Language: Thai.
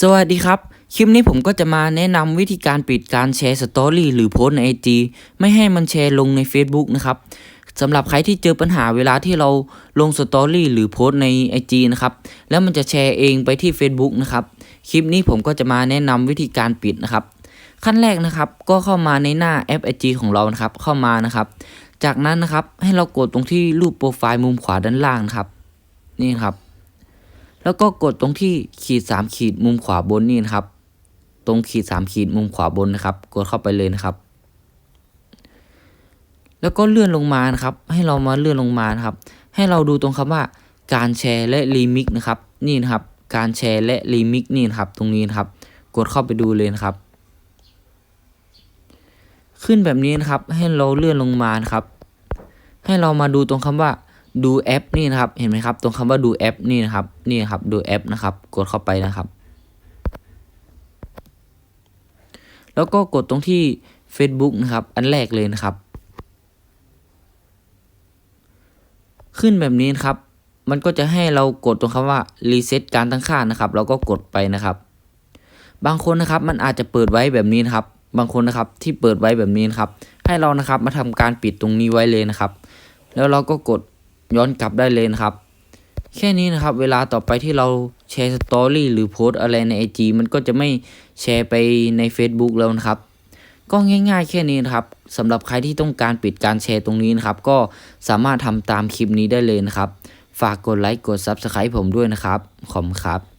สวัสดีครับ คลิปนี้ผมก็จะมาแนะนำวิธีการปิดการแชร์สตอรี่หรือโพสต์ใน IG ไม่ให้มันแชร์ลงใน Facebook นะครับสำหรับใครที่เจอปัญหาเวลาที่เราลงสตอรี่หรือโพสใน IG นะครับ แล้วมันจะแชร์เองไปที่ Facebook นะครับ คลิปนี้ผมก็จะมาแนะนำวิธีการปิดนะครับ ขั้นแรกนะครับ ก็เข้ามาในหน้าแอป IG ของเรานะครับ เข้ามานะครับ จากนั้นนะครับให้เรากดตรงที่รูปโปรไฟล์มุมขวาด้านล่างนะครับ นี่ครับ แล้วก็กดตรงที่ขีดสามขีดมุมขวาบนนี่นะครับ ตรงขีดสามขีดมุมขวาบนนะครับ กดเข้าไปเลยนะครับ แล้วก็เลื่อนลงมานะครับ ให้เรามาเลื่อนลงมานะครับ ให้เราดูตรงคำว่าการแชร์และรีมิกนะครับ นี่นะครับ การแชร์และรีมิกนี่นะครับ ตรงนี้นะครับ กดเข้าไปดูเลยนะครับ ขึ้นแบบนี้นะครับ ให้เราเลื่อนลงมานะครับ ให้เรามาดูตรงคำว่า ดูแอปนี่นะครับ เห็นไหมครับ ตรงคำว่าดูแอปนี่นะครับ นี่นะครับดูแอปนะครับ กดเข้าไปนะครับ แล้วก็กดตรงที่ Facebook นะครับ อันแรกเลยนะครับ ขึ้นแบบนี้นะครับ มันก็จะให้เรากดตรงคำว่ารีเซ็ตการตั้งค่านะครับ เราก็กดไปนะครับ บางคนนะครับ มันอาจจะเปิดไว้แบบนี้นะครับ บางคนนะครับที่เปิดไว้แบบนี้นะครับ ให้เรานะครับมาทำการปิดตรงนี้ไว้เลยนะครับ แล้วเราก็กด ย้อนกลับได้เลยนะครับ แค่นี้นะครับ เวลาต่อไปที่เราแชร์สตอรี่หรือโพสอะไรใน IG มันก็จะไม่แชร์ไปใน Facebook แล้วนะครับ ก็ง่ายๆ แค่นี้นะครับสำหรับใครที่ต้องการปิดการแชร์ตรงนี้นะครับ ก็สามารถทำตามคลิปนี้ได้เลยนะครับ ฝากกดไลค์กด Subscribe ผมด้วยนะครับ ขอบคุณครับ